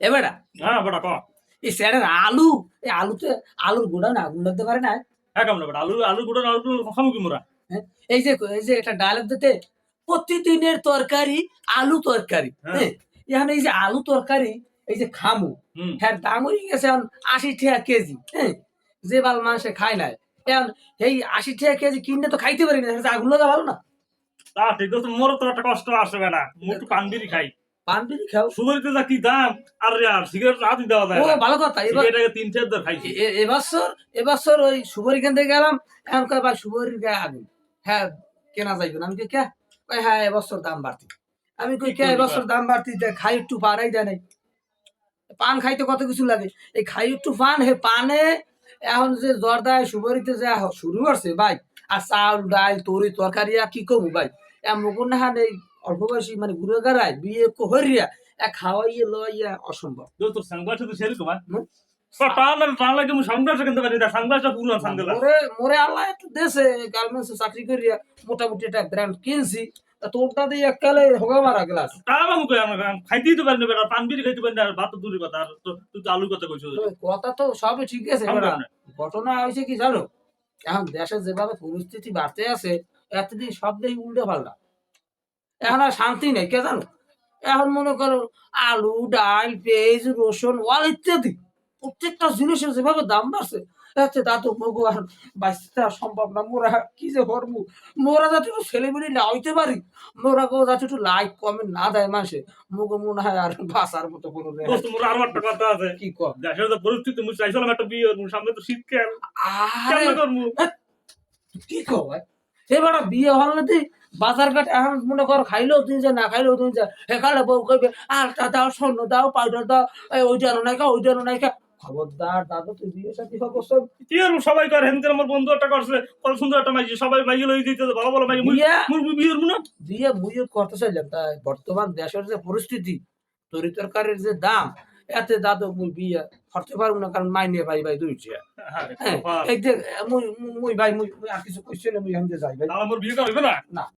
এ বেটা হ্যাঁ বেটা ক। এই স্যারের আলু এই আলুতে আলুর গোড়া আগুন লাগতে পারে না? হ্যাঁ কেমন বেটা আলু আলু গুঁড়ো আলু খামু কি মোরা? এই যে এই যে একটা ডায়লগ দিতে প্রতিদিনের তরকারি আলু তরকারি হ্যাঁ। হ্যাঁ এখানে এই যে আলু তরকারি এই যে খামু হ্যাঁ দাম হয়ে গেছে এখন আশি টাকা কেজি হ্যাঁ যে বাল মানুষে খায় না এখন এই আশি টাকা কেজি কিনলে তো খাইতে পারি না আগুন লাগা ভালো না? তা ঠিক আছে মোর তো একটা কষ্ট আসবে না মুখ একটু পান বিড়ি খাই। পান বিড়ি খাও। সুগরিতে যা কি দাম আর আর সিগারেট রাতি দেওয়া যায় ও ভালো কথা এবার সিগারেট তিন চার দর খাইছি। এ- এ- এবছর এবছর ওই শুভরি কেন্দ্রে গেলাম এখন কয় ভাই শুভরির গায়ে আগুন। হ্যাঁ কেনা যাইবে না। আমি কই কে? কয় হ্যাঁ এবছর দাম বাড়তি। আমি কই কে এবছর দাম বাড়তি? খাই একটু পারাই দেয় নাই। পান খাইতে কত কিছু লাগে। এই খাই একটু পান হে পানে এখন যে জর্দায় শুভরিতে যা শুরু করছে ভাই আর চাউল ডাল তরি তরকারি আর কি কমু ভাই? এমন না এই অল্প বয়সী মানে ঘুরে বিয়ে হরিয়া এক খাওয়াইয়ে লইয়া অসম্ভব। তোর সাংবাস তো সেরকম পারি না সাংবাসটা পুরো সাংবাস মোরে মোরে আল্লাহ একটু দেশে গার্মেন্টসে চাকরি করিয়া মোটামুটি একটা ব্র্যান্ড কিনছি তোরটা দিয়ে এককালে হোগা মারা গ্লাস। তা বাবু কই আমরা খাইতেই তো পারি না বেটা পান খাইতে পারি না আর ভাত তো দূরের কথা আর তো- তুই তো আলুর কথা কইছো। কথা তো সবই ঠিক আছে ঘটনা হয়েছে কি জানো? এখন দেশে যেভাবে পরিস্থিতি বাড়তে আছে এতদিন সব দেখি উল্টে পাল্টা এখন আর শান্তি নেই কে জানো? এখন মনে করো আলু ডাল পেঁয়াজ রসুন ওয়াল ইত্যাদি প্রত্যেকটা জিনিসের যেভাবে দাম বাড়ছে এতে তা তো মগু আর বাঁচতে আর সম্ভব না মোরা কি যে মোরা যাতে একটু ছেলেমেলি না হইতে পারি মোরা কেউ যাতে একটু লাইক কমেন্ট না দেয় মাসে মগু মনে হয় আর বাঁচার মতো কোনো দোস্ত আরও একটা কথা আছে। কি কর? দেশের যে পরিস্থিতি মুই চাইছিলাম একটা বিয়ে সামনে তো শীতকাল। আরে কি কয় এবার বিয়ে হলে তুই বাজার ঘাট এখন মনে কর খাইলেও তুই যে না খাইলেও তুই যে হেকালে বউ কইবে আলটা দাও স্বর্ণ দাও পাউডার দাও এই ওইটা আনো নাই খা নাই খা খবরদার দাদু তুই বিয়ে সাথে সব। কি আর সবাই করে আমার বন্ধু একটা করছে কত সুন্দর একটা মাইজি সবাই মাইজি লই দিতে ভালো ভালো মাইজি। মুই বিয়ে মুই বিয়ে করব না বিয়ে করতে চাইলাম তাই বর্তমান দেশের যে পরিস্থিতি তরি তরকারির যে দাম এতে দাদু মুই বিয়ে করতে পারব না কারণ মাইনে ভাই ভাই দুইছে হ্যাঁ, হ্যাঁ বাবা। এই যে মুই মুই ভাই মুই মুই আর কিছু কইছিল মুই যাই ভাই। তাহলে মোর বিয়ে করবে না? না।